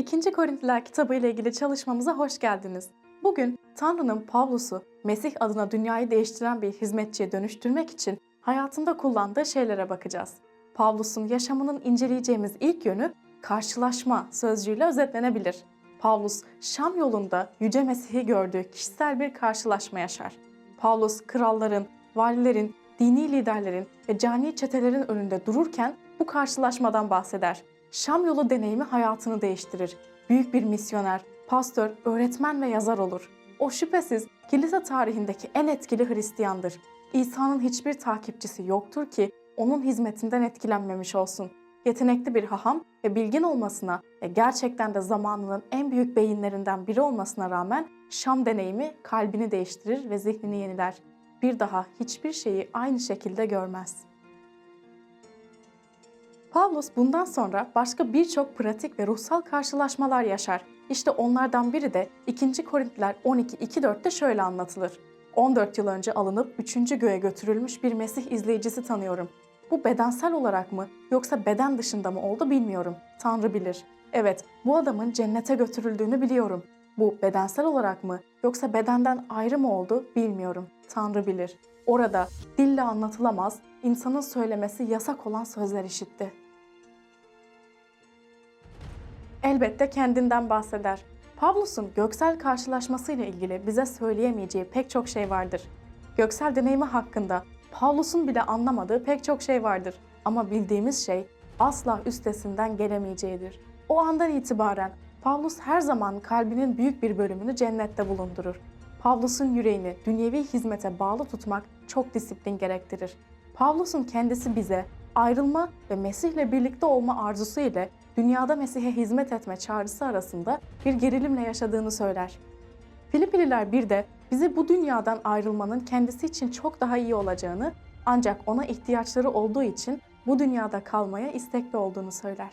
2. Korintiler kitabı ile ilgili çalışmamıza hoş geldiniz. Bugün Tanrı'nın Pavlus'u Mesih adına dünyayı değiştiren bir hizmetçiye dönüştürmek için hayatında kullandığı şeylere bakacağız. Pavlus'un yaşamının inceleyeceğimiz ilk yönü karşılaşma sözcüğüyle özetlenebilir. Pavlus Şam yolunda Yüce Mesih'i gördüğü kişisel bir karşılaşma yaşar. Pavlus kralların, valilerin, dini liderlerin ve cani çetelerin önünde dururken bu karşılaşmadan bahseder. Şam yolu deneyimi hayatını değiştirir. Büyük bir misyoner, pastör, öğretmen ve yazar olur. O şüphesiz kilise tarihindeki en etkili Hristiyandır. İsa'nın hiçbir takipçisi yoktur ki onun hizmetinden etkilenmemiş olsun. Yetenekli bir haham ve bilgin olmasına ve gerçekten de zamanının en büyük beyinlerinden biri olmasına rağmen Şam deneyimi kalbini değiştirir ve zihnini yeniler. Bir daha hiçbir şeyi aynı şekilde görmez. Pavlus bundan sonra başka birçok pratik ve ruhsal karşılaşmalar yaşar. İşte onlardan biri de 2. Korintiler 12.2.4'te şöyle anlatılır. 14 yıl önce alınıp 3. göğe götürülmüş bir Mesih izleyicisi tanıyorum. Bu bedensel olarak mı yoksa beden dışında mı oldu bilmiyorum. Tanrı bilir. Evet, bu adamın cennete götürüldüğünü biliyorum. Bu bedensel olarak mı yoksa bedenden ayrı mı oldu bilmiyorum. Tanrı bilir. Orada dille anlatılamaz, insanın söylemesi yasak olan sözler işitti. Elbette kendinden bahseder. Pavlus'un göksel karşılaşmasıyla ilgili bize söyleyemeyeceği pek çok şey vardır. Göksel deneyimi hakkında Pavlus'un bile anlamadığı pek çok şey vardır. Ama bildiğimiz şey asla üstesinden gelemeyeceğidir. O andan itibaren Pavlus her zaman kalbinin büyük bir bölümünü cennette bulundurur. Pavlus'un yüreğini dünyevi hizmete bağlı tutmak çok disiplin gerektirir. Pavlus'un kendisi bize ayrılma ve Mesih'le birlikte olma arzusu ile dünyada Mesih'e hizmet etme çağrısı arasında bir gerilimle yaşadığını söyler. Filipililer bir de bize bu dünyadan ayrılmanın kendisi için çok daha iyi olacağını ancak ona ihtiyaçları olduğu için bu dünyada kalmaya istekli olduğunu söyler.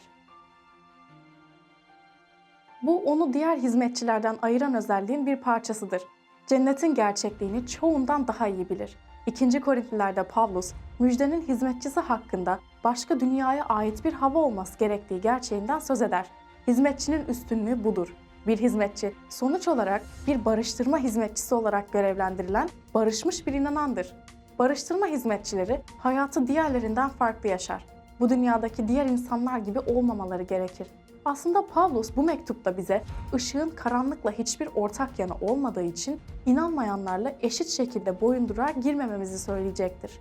Bu onu diğer hizmetçilerden ayıran özelliğin bir parçasıdır. Cennetin gerçekliğini çoğundan daha iyi bilir. 2. Korintlilerde Pavlus, müjdenin hizmetçisi hakkında başka dünyaya ait bir hava olması gerektiği gerçeğinden söz eder. Hizmetçinin üstünlüğü budur. Bir hizmetçi sonuç olarak bir barıştırma hizmetçisi olarak görevlendirilen barışmış bir inanandır. Barıştırma hizmetçileri hayatı diğerlerinden farklı yaşar. Bu dünyadaki diğer insanlar gibi olmamaları gerekir. Aslında Pavlus bu mektupta bize ışığın karanlıkla hiçbir ortak yanı olmadığı için inanmayanlarla eşit şekilde boyunduruğa girmememizi söyleyecektir.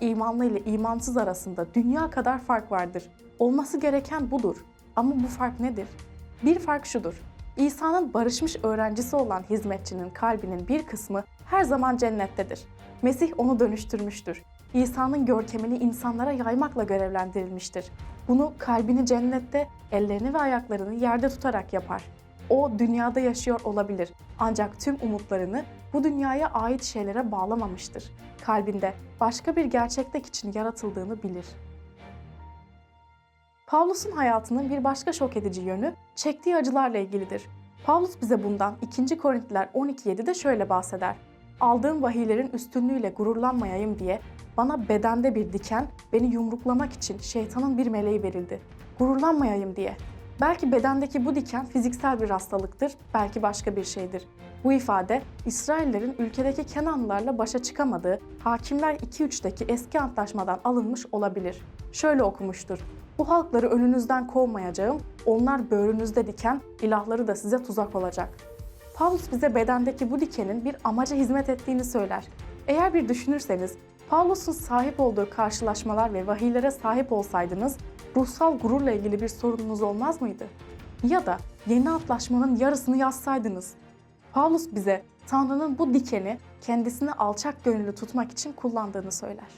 İmanlı ile imansız arasında dünya kadar fark vardır. Olması gereken budur. Ama bu fark nedir? Bir fark şudur. İsa'nın barışmış öğrencisi olan hizmetçinin kalbinin bir kısmı her zaman cennettedir. Mesih onu dönüştürmüştür. İsa'nın görkemini insanlara yaymakla görevlendirilmiştir. Bunu kalbini cennette, ellerini ve ayaklarını yerde tutarak yapar. O dünyada yaşıyor olabilir ancak tüm umutlarını bu dünyaya ait şeylere bağlamamıştır. Kalbinde başka bir gerçeklik için yaratıldığını bilir. Pavlus'un hayatının bir başka şok edici yönü çektiği acılarla ilgilidir. Pavlus bize bundan 2. Korintiler 12.7'de şöyle bahseder. Aldığım vahiylerin üstünlüğüyle gururlanmayayım diye bana bedende bir diken, beni yumruklamak için şeytanın bir meleği verildi. Gururlanmayayım diye. Belki bedendeki bu diken fiziksel bir hastalıktır, belki başka bir şeydir. Bu ifade İsraillerin ülkedeki Kenanlılarla başa çıkamadığı Hakimler 2.3'teki eski antlaşmadan alınmış olabilir. Şöyle okumuştur. Bu halkları önünüzden kovmayacağım, onlar böğrünüzde diken, ilahları da size tuzak olacak. Pavlus bize bedendeki bu dikenin bir amaca hizmet ettiğini söyler. Eğer bir düşünürseniz, Pavlus'un sahip olduğu karşılaşmalar ve vahiylere sahip olsaydınız, ruhsal gururla ilgili bir sorununuz olmaz mıydı? Ya da yeni antlaşmanın yarısını yazsaydınız. Pavlus bize Tanrı'nın bu dikeni kendisini alçak gönüllü tutmak için kullandığını söyler.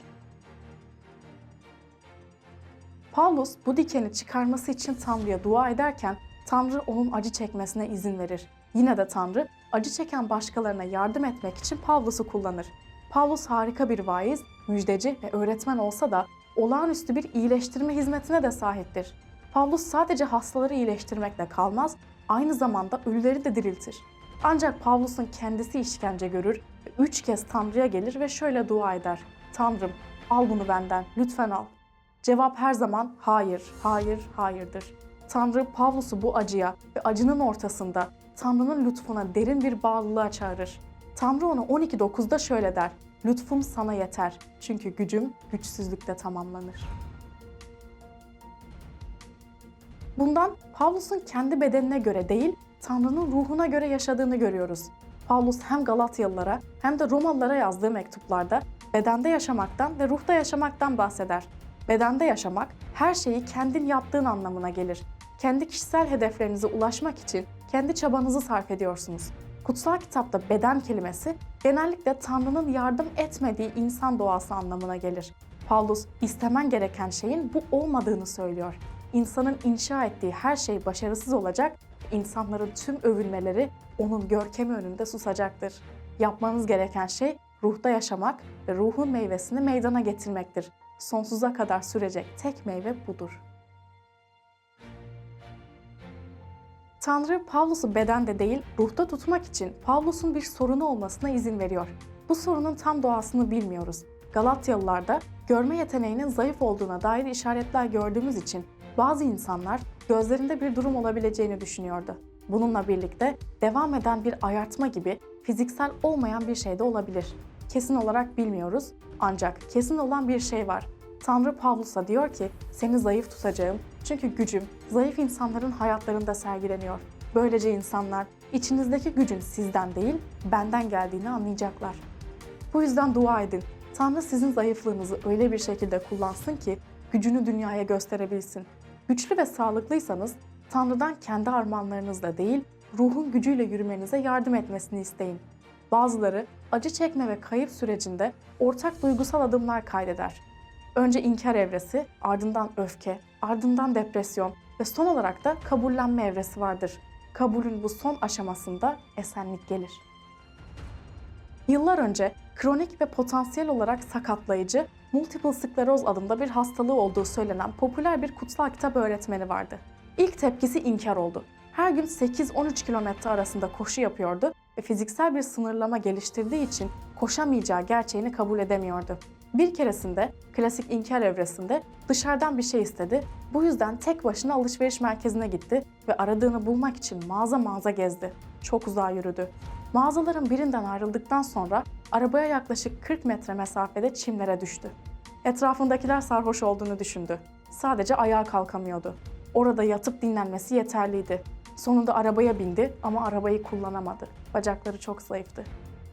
Pavlus bu dikeni çıkarması için Tanrı'ya dua ederken Tanrı onun acı çekmesine izin verir. Yine de Tanrı acı çeken başkalarına yardım etmek için Pavlus'u kullanır. Pavlus harika bir vaiz, müjdeci ve öğretmen olsa da olağanüstü bir iyileştirme hizmetine de sahiptir. Pavlus sadece hastaları iyileştirmekle kalmaz, aynı zamanda ölüleri de diriltir. Ancak Pavlus'un kendisi işkence görür ve üç kez Tanrı'ya gelir ve şöyle dua eder. Tanrım al bunu benden, lütfen al. Cevap her zaman hayır, hayır, hayırdır. Tanrı Pavlus'u bu acıya ve acının ortasında Tanrı'nın lütfuna derin bir bağlılığa çağırır. Tanrı ona 12.9'da şöyle der, lütfum sana yeter çünkü gücüm güçsüzlükte tamamlanır. Bundan Pavlus'un kendi bedenine göre değil, Tanrı'nın ruhuna göre yaşadığını görüyoruz. Pavlus hem Galatyalılara hem de Romalılara yazdığı mektuplarda bedende yaşamaktan ve ruhta yaşamaktan bahseder. Bedende yaşamak her şeyi kendin yaptığın anlamına gelir. Kendi kişisel hedeflerinize ulaşmak için kendi çabanızı sarf ediyorsunuz. Kutsal kitapta beden kelimesi genellikle Tanrı'nın yardım etmediği insan doğası anlamına gelir. Paulus istemen gereken şeyin bu olmadığını söylüyor. İnsanın inşa ettiği her şey başarısız olacak, insanların tüm övülmeleri onun görkemi önünde susacaktır. Yapmanız gereken şey ruhta yaşamak ve ruhun meyvesini meydana getirmektir. Sonsuza kadar sürecek tek meyve budur. Tanrı Pavlus'u bedende değil, ruhta tutmak için Pavlus'un bir sorunu olmasına izin veriyor. Bu sorunun tam doğasını bilmiyoruz. Galatyalılarda görme yeteneğinin zayıf olduğuna dair işaretler gördüğümüz için bazı insanlar gözlerinde bir durum olabileceğini düşünüyordu. Bununla birlikte devam eden bir ayartma gibi fiziksel olmayan bir şey de olabilir. Kesin olarak bilmiyoruz ancak kesin olan bir şey var. Tanrı Pavlus'a diyor ki seni zayıf tutacağım çünkü gücüm zayıf insanların hayatlarında sergileniyor. Böylece insanlar içinizdeki gücün sizden değil benden geldiğini anlayacaklar. Bu yüzden dua edin. Tanrı sizin zayıflığınızı öyle bir şekilde kullansın ki gücünü dünyaya gösterebilsin. Güçlü ve sağlıklıysanız Tanrı'dan kendi armağanlarınızla değil, ruhun gücüyle yürümenize yardım etmesini isteyin. Bazıları acı çekme ve kayıp sürecinde ortak duygusal adımlar kaydeder. Önce inkar evresi, ardından öfke, ardından depresyon ve son olarak da kabullenme evresi vardır. Kabulün bu son aşamasında esenlik gelir. Yıllar önce kronik ve potansiyel olarak sakatlayıcı multiple skleroz adında bir hastalığı olduğu söylenen popüler bir kutsal kitap öğretmeni vardı. İlk tepkisi inkar oldu. Her gün 8-13 kilometre arasında koşu yapıyordu ve fiziksel bir sınırlama geliştirdiği için koşamayacağı gerçeğini kabul edemiyordu. Bir keresinde klasik inkar evresinde dışarıdan bir şey istedi. Bu yüzden tek başına alışveriş merkezine gitti ve aradığını bulmak için mağaza mağaza gezdi. Çok uzağa yürüdü. Mağazaların birinden ayrıldıktan sonra arabaya yaklaşık 40 metre mesafede çimlere düştü. Etrafındakiler sarhoş olduğunu düşündü. Sadece ayağa kalkamıyordu. Orada yatıp dinlenmesi yeterliydi. Sonunda arabaya bindi ama arabayı kullanamadı. Bacakları çok zayıftı.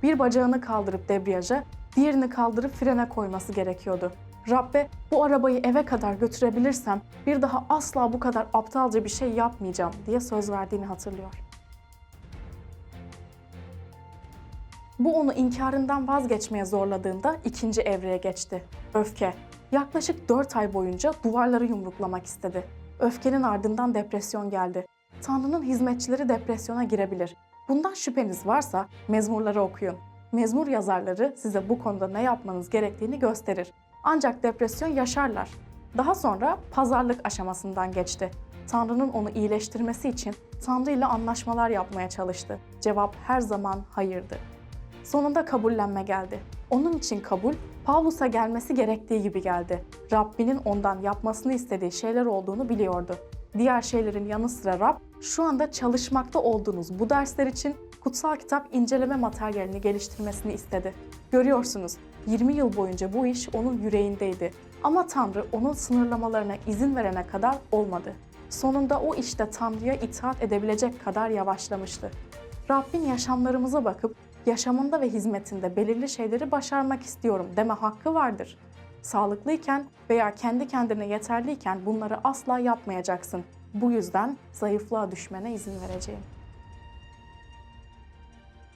Bir bacağını kaldırıp debriyaja, diğerini kaldırıp frene koyması gerekiyordu. Rabbe bu arabayı eve kadar götürebilirsem bir daha asla bu kadar aptalca bir şey yapmayacağım diye söz verdiğini hatırlıyor. Bu onu inkarından vazgeçmeye zorladığında ikinci evreye geçti. Öfke. Yaklaşık 4 ay boyunca duvarları yumruklamak istedi. Öfkenin ardından depresyon geldi. Tanrı'nın hizmetçileri depresyona girebilir. Bundan şüpheniz varsa mezmurları okuyun. Mezmur yazarları size bu konuda ne yapmanız gerektiğini gösterir. Ancak depresyon yaşarlar. Daha sonra pazarlık aşamasından geçti. Tanrı'nın onu iyileştirmesi için Tanrı ile anlaşmalar yapmaya çalıştı. Cevap her zaman hayırdı. Sonunda kabullenme geldi. Onun için kabul, Pavlus'a gelmesi gerektiği gibi geldi. Rabbinin ondan yapmasını istediği şeyler olduğunu biliyordu. Diğer şeylerin yanı sıra Rab, şu anda çalışmakta olduğunuz bu dersler için kutsal kitap inceleme materyalini geliştirmesini istedi. Görüyorsunuz, 20 yıl boyunca bu iş onun yüreğindeydi. Ama Tanrı onun sınırlamalarına izin verene kadar olmadı. Sonunda o işte Tanrı'ya itaat edebilecek kadar yavaşlamıştı. Rabbin yaşamlarımıza bakıp yaşamında ve hizmetinde belirli şeyleri başarmak istiyorum deme hakkı vardır. Sağlıklıyken veya kendi kendine yeterliyken bunları asla yapmayacaksın. Bu yüzden zayıflığa düşmene izin vereceğim.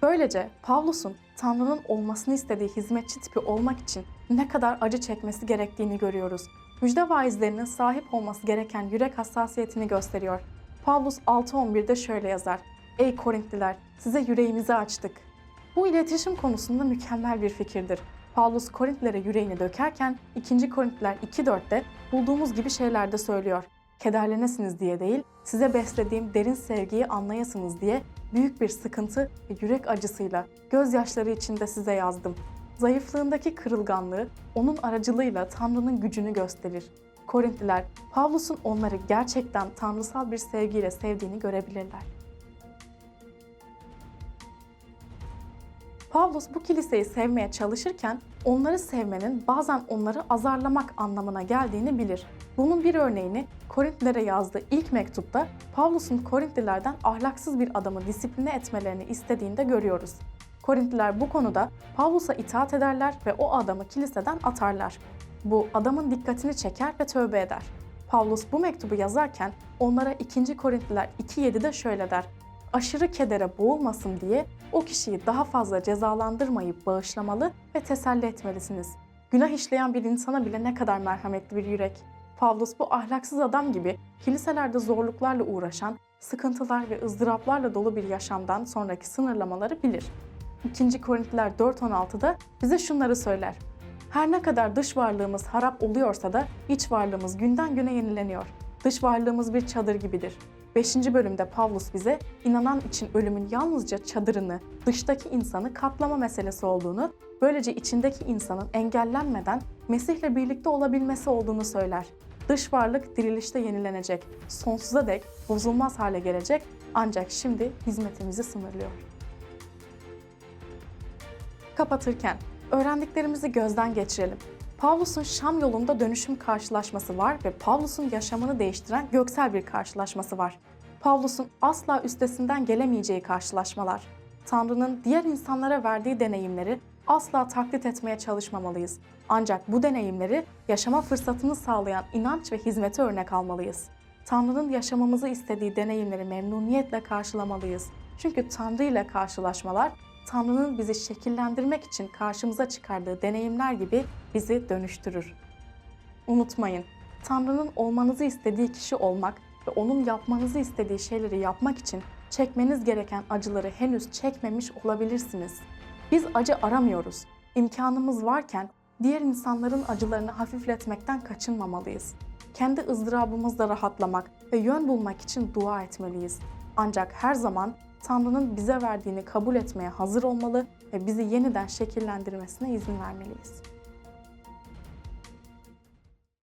Böylece Pavlus'un Tanrı'nın olmasını istediği hizmetçi tipi olmak için ne kadar acı çekmesi gerektiğini görüyoruz. Müjde vaizlerinin sahip olması gereken yürek hassasiyetini gösteriyor. Pavlus 6.11'de şöyle yazar. Ey Korintliler, size yüreğimizi açtık. Bu iletişim konusunda mükemmel bir fikirdir. Paulus Korintlilere yüreğini dökerken 2. Korintliler 2.4'te bulduğumuz gibi şeyler de söylüyor. Kederlenesiniz diye değil, size beslediğim derin sevgiyi anlayasınız diye büyük bir sıkıntı ve yürek acısıyla, gözyaşları içinde size yazdım. Zayıflığındaki kırılganlığı onun aracılığıyla Tanrı'nın gücünü gösterir. Korintliler Pavlus'un onları gerçekten tanrısal bir sevgiyle sevdiğini görebilirler. Pavlus bu kiliseyi sevmeye çalışırken onları sevmenin bazen onları azarlamak anlamına geldiğini bilir. Bunun bir örneğini Korintlilere yazdığı ilk mektupta Pavlus'un Korintlilerden ahlaksız bir adamı disipline etmelerini istediğinde görüyoruz. Korintliler bu konuda Pavlus'a itaat ederler ve o adamı kiliseden atarlar. Bu adamın dikkatini çeker ve tövbe eder. Pavlus bu mektubu yazarken onlara 2. Korintliler 2.7'de şöyle der aşırı kedere boğulmasın diye o kişiyi daha fazla cezalandırmayıp bağışlamalı ve teselli etmelisiniz. Günah işleyen bir insana bile ne kadar merhametli bir yürek. Pavlus bu ahlaksız adam gibi kiliselerde zorluklarla uğraşan, sıkıntılar ve ızdıraplarla dolu bir yaşamdan sonraki sınırlamaları bilir. 2. Korintiler 4.16'da bize şunları söyler. Her ne kadar dış varlığımız harap oluyorsa da iç varlığımız günden güne yenileniyor. Dış varlığımız bir çadır gibidir. 5. bölümde Pavlus bize inanan için ölümün yalnızca çadırını, dıştaki insanı katlama meselesi olduğunu, böylece içindeki insanın engellenmeden Mesih'le birlikte olabilmesi olduğunu söyler. Dış varlık dirilişte yenilenecek, sonsuza dek bozulmaz hale gelecek ancak şimdi hizmetimizi sınırlıyor. Kapatırken öğrendiklerimizi gözden geçirelim. Pavlus'un Şam yolunda dönüşüm karşılaşması var ve Pavlus'un yaşamını değiştiren göksel bir karşılaşması var. Pavlus'un asla üstesinden gelemeyeceği karşılaşmalar. Tanrı'nın diğer insanlara verdiği deneyimleri asla taklit etmeye çalışmamalıyız. Ancak bu deneyimleri yaşama fırsatını sağlayan inanç ve hizmete örnek almalıyız. Tanrı'nın yaşamamızı istediği deneyimleri memnuniyetle karşılamalıyız. Çünkü Tanrı ile karşılaşmalar Tanrı'nın bizi şekillendirmek için karşımıza çıkardığı deneyimler gibi bizi dönüştürür. Unutmayın, Tanrı'nın olmanızı istediği kişi olmak ve onun yapmanızı istediği şeyleri yapmak için çekmeniz gereken acıları henüz çekmemiş olabilirsiniz. Biz acı aramıyoruz. İmkanımız varken diğer insanların acılarını hafifletmekten kaçınmamalıyız. Kendi ızdırabımızda rahatlamak ve yön bulmak için dua etmeliyiz. Ancak her zaman Tanrı'nın bize verdiğini kabul etmeye hazır olmalı ve bizi yeniden şekillendirmesine izin vermeliyiz.